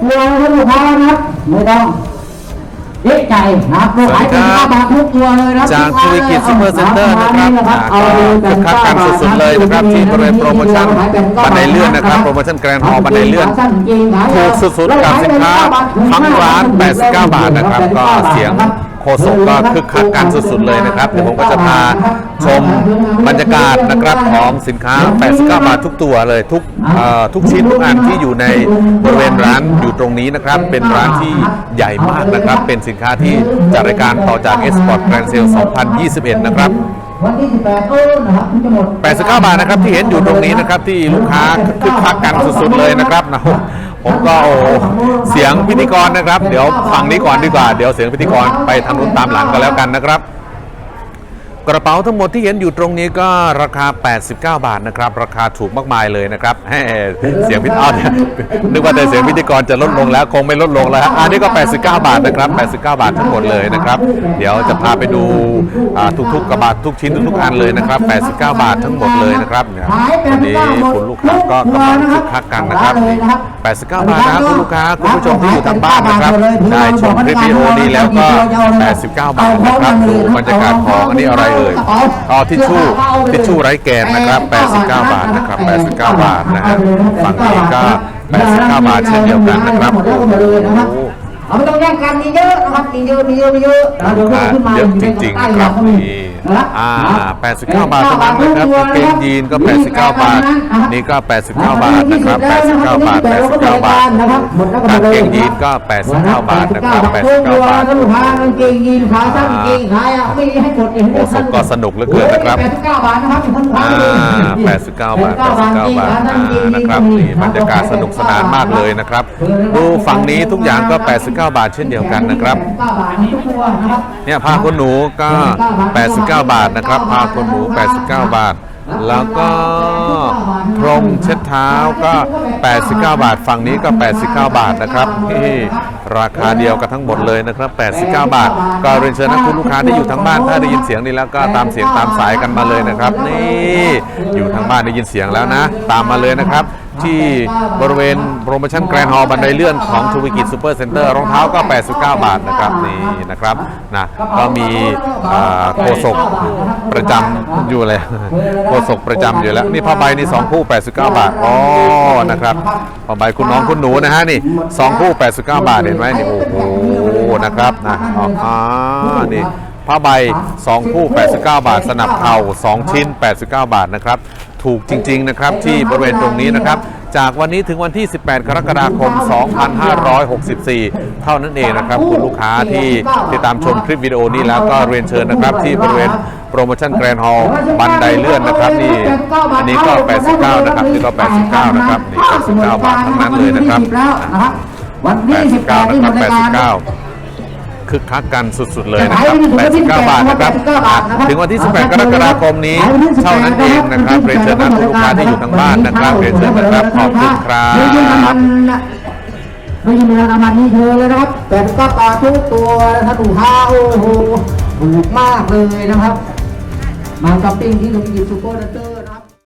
ตัวนะครับลูกค้านะครับ ไม่ต้องเอ๊ะใจนะครับลูกค้าเป็นข้าวบาททุกตัวเลยนะจากธุรกิจซูเปอร์เซ็นเตอร์นะครับเอาก็คึกคักกันสุดๆเลยนะครับที่บริเวณโปรโมชั่นบันไดเลื่อนนะครับโปรโมชั่นแกรนด์ฮอลบันไดเลื่อนถูกสุดๆกับสินค้าทั้งร้าน 89 บาทนะครับก็เสียง โฆษกก็คึกคักกันสุดๆเลยนะครับเดี๋ยวผมก็จะพาชมบรรยากาศนะครับของสินค้า 89 บาททุกตัวเลยทุกทุกชิ้นทุกอันที่อยู่ในบริเวณร้านอยู่ตรงนี้นะครับ เป็นร้านที่ใหญ่มากนะครับ เป็นสินค้าที่จัดรายการต่อจาก Export Grand Sale 2021 นะครับวันที่18โอ้นะครับจะหมด89 บาทนะครับที่เห็นอยู่ตรงนี้นะครับที่ลูกค้าคึกคักกันสุดๆเลยนะครับนะ ผมก็โอ้เสียงพิธีกรนะครับ เดี๋ยวฟังนี้ก่อนดีกว่า เดี๋ยวเสียงพิธีกรไปทางนู้นตามหลังกันแล้วกันนะครับ กระเป๋าทั้งหมดที่เห็นอยู่ตรงนี้ก็ราคา 89 บาทนะครับ ราคาถูกมากมายเลยนะครับแหม่เสียงพิธีกรเนี่ยนึกว่าแต่เสียงพิธีกรจะลดลงแล้วคงไม่ลดลงแล้วฮะอันนี้ก็ 89 บาทนะครับ 89 บาททั้งหมดเลยนะครับ เดี๋ยวจะพาไปดูอ่าทุกๆกระบาททุกชิ้นทุกๆอันเลยนะครับ 89 บาททั้งหมดเลยนะครับเนี่ยวันนี้คุณลูกค้าก็กำลังคึกคักกันนะครับ89 บาทนะครับคุณลูกค้าคุณผู้ชมที่อยู่ทางบ้านนะครับได้ชมคลิปวิดีโอนี้แล้วก็ 89 บาทนะครับดูบรรยากาศของอันนี้อะไรเอ่ยอ๋อทิชชู่ทิชชู่ไร้แกนนะครับ89 บาทนะครับ89 บาทนะฮะฝั่งนี้ก็89 บาทเช่นเดียวกันนะครับโอ้โหเอาไม่ต้องแย่งกันมีเยอะนะครับมีเยอะมีเยอะมีเยอะเราดูว่าขึ้นมาเยอะจริงๆนะครับนี่ อ่า89 บาทเท่านั้นนะครับกางเกงยีนก็ 89 บาท นี่ก็ 89 บาทนะครับ 89 บาท 89 บาทกางเกงยีนก็ 89 บาทนะครับ 89 บาทลูกค้ากางเกงยีนขาสั้นกางเกงขายอะไม่ให้กดเองโอ้สุดก็สนุกเหลือเกินนะครับ 89 บาทนะครับคุณลูกค้าอ่า89 บาท 89 บาทอ่านะครับนี่บรรยากาศสนุกสนานมากเลยนะครับ ดูฝั่งนี้ทุกอย่างก็ 89 บาทเช่นเดียวกันนะครับ89บาททุกตัวนะครับเนี่ยผ้าขนหนูก็ 89บาทนะครับผ้าขนหนู89 บาท แล้วก็พรมเช็ดเท้าก็ 89 บาท ฝั่งนี้ก็ 89 บาทนะครับที่ราคาเดียวกันทั้งหมดเลยนะครับ 89 บาท ก็เรียนเชิญนะคุณลูกค้าที่อยู่ทั้งบ้านถ้าได้ยินเสียงนี้แล้วก็ตามเสียงตามสายกันมาเลยนะครับ นี่อยู่ทางบ้านได้ยินเสียงแล้วนะ ตามมาเลยนะครับ ที่บริเวณโปรโมชั่นแกรนด์ฮอลบันไดเลื่อนของทูวิกิจซูเปอร์เซ็นเตอร์รองเท้าก็ 89 บาทนะครับนี่นะครับนะก็มีโฆษกประจำอยู่เลยโฆษกประจำอยู่แล้ว นี่ผ้าใบนี่2คู่ 89 บาทอ๋อนะครับผ้าใบคุณน้องคุณหนูนะฮะนี่2คู่ 89 บาทเห็นไหมนี่โอ้โหนะครับนะอ๋ออ่านี่ ผ้าใบ 2 คู่ 89 บาท สนับเข่า2 ชิ้น 89 บาทนะครับ ถูกจริง ๆ นะครับ ที่บริเวณตรงนี้นะครับ จากวันนี้ถึงวันที่ 18 กรกฎาคม 2564 เท่านั้นเองนะครับ คุณลูกค้าที่ติดตามชมคลิปวิดีโอนี้แล้วก็เรียนเชิญนะครับ ที่บริเวณโปรโมชั่นแกรนด์ฮอลบันไดเลื่อนนะครับนี่อันนี้ก็ 89 นะครับนี่ก็ 89 นะครับนี่89บาททั้งนั้นเลยนะครับวันที่89 18นะที่ครับบริการ89 คึกคักกันสุดๆเลยนะครับ89 บาทนะครับอะถึงวันที่ 18 กรกฎาคมนี้เท่านั้นเองนะครับเรียนเชิญนะคุณลูกค้าที่อยู่ทางบ้านนะครับเรียนเชิญนะครับขอบคุณครัไม่ใช่น้ำมับนนะไม่ใช่น้ำมันนี่เธอเลยนะครับ แต่ก็ปลาทุกตัวนะครับดูข้าวโอ้โหถูกมากเลยนะครับ มากับปิ้งที่ตรงนี้ซูเปอร์เตอร์